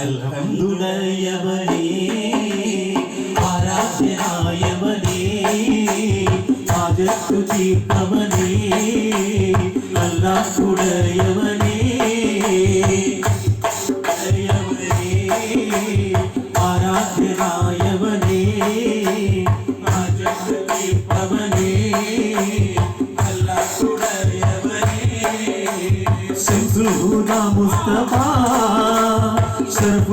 അൽഹംദുലയവനേ ആരാധ്യനായവനേ ആജത്തു തീർത്തവനേ അല്ലാഹുടയവനേ ഉടയവനേ, ആരാധ്യനായവനേ ആജത്തു തീർത്തവനേ അല്ലാഹുടയവനേ ശംസുൽ മുസ്തഫ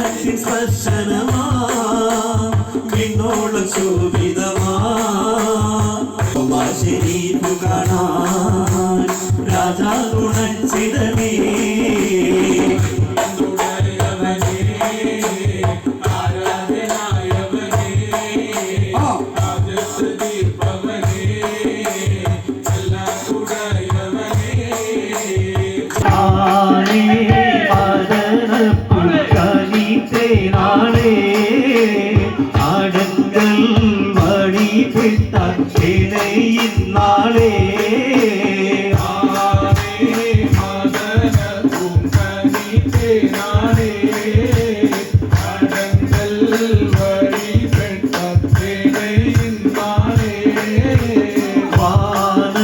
ജന്നത്തിൻ സ്പർശനമാ വിണ്ണോളം ശോഭിതമാ ശരീഫ് കാണാൻ രാജാ ഗുണച്ചിടമേ குறித்தான் வினை இந்நாளே வான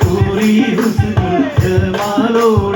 புரியும் மாலோடு